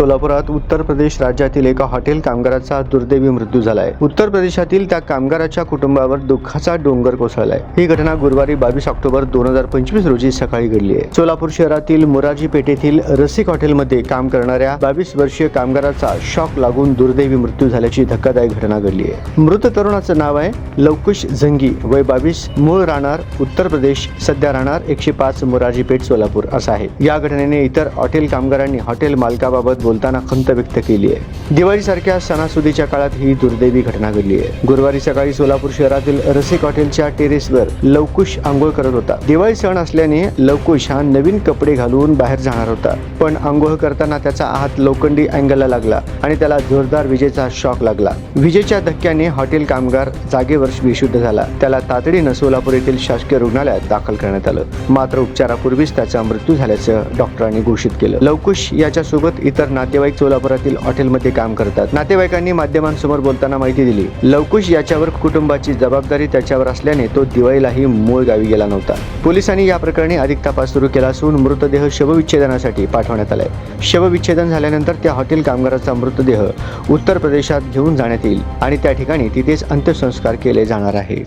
सोलापुरात उत्तर प्रदेश राज्यातील एका हॉटेल कामगाराचा दुर्दैवी मृत्यू झालाय. उत्तर प्रदेशातील त्या कामगाराच्या कुटुंबावर दुःखाचा डोंगर कोसळलाय. ही घटना गुरुवारी बावीस ऑक्टोबर दोन हजार पंचवीस रोजी सकाळी घडली आहे. सोलापूर शहरातील मोराजी पेठेतील रसिक हॉटेलमध्ये काम करणाऱ्या बावीस वर्षीय कामगाराचा शॉक लागून दुर्दैवी मृत्यू झाल्याची धक्कादायक घटना घडली आहे. मृत तरुणाचं नाव आहे लवकुश झंगी. वय बावीस मूळ राहणार उत्तर प्रदेश सध्या राहणार एकशे पाच मोराजी पेठ सोलापूर असं आहे. या घटनेने इतर हॉटेल कामगारांनी हॉटेल मालकाबाबत बोलताना खंत व्यक्त केली आहे. दिवाळीसारख्या सणासुदीच्या काळात ही दुर्दैवी घटना घडली आहे. गुरुवारी सकाळी सोलापूर शहरातील रसिक हॉटेलच्या टेरेसवर लवकुश आंघोळ करत होता. दिवाळी सण असल्याने लवकुश हा नवीन कपडे घालून बाहेर जाणार होता. पण आंघोळ करताना त्याचा हात लोखंडी अँगलला लागला आणि त्याला जोरदार विजेचा शॉक लागला. विजेच्या धक्क्याने हॉटेल कामगार जागेवर बेशुद्ध झाला. त्याला तातडीनं सोलापूर येथील शासकीय रुग्णालयात दाखल करण्यात आलं. मात्र उपचारापूर्वीच त्याचा मृत्यू झाल्याचं डॉक्टरांनी घोषित केलं. लवकुश याच्यासोबत इतर नातेवाईक सोलापुरातील हॉटेलमध्ये काम करतात. नातेवाईकांनी माध्यमांसमोर बोलताना माहिती दिली. लवकुश याच्यावर कुटुंबाची जबाबदारी त्याच्यावर असल्याने तो दिवाळीलाही मूळ गावी गेला नव्हता. पोलिसांनी या प्रकरणी अधिक तपास सुरू केला असून मृतदेह शवविच्छेदनासाठी पाठवण्यात आलाय. शवविच्छेदन झाल्यानंतर त्या हॉटेल कामगाराचा मृतदेह उत्तर प्रदेशात घेऊन जाण्यात येईल आणि त्या ठिकाणी तिथेच अंत्यसंस्कार केले जाणार आहे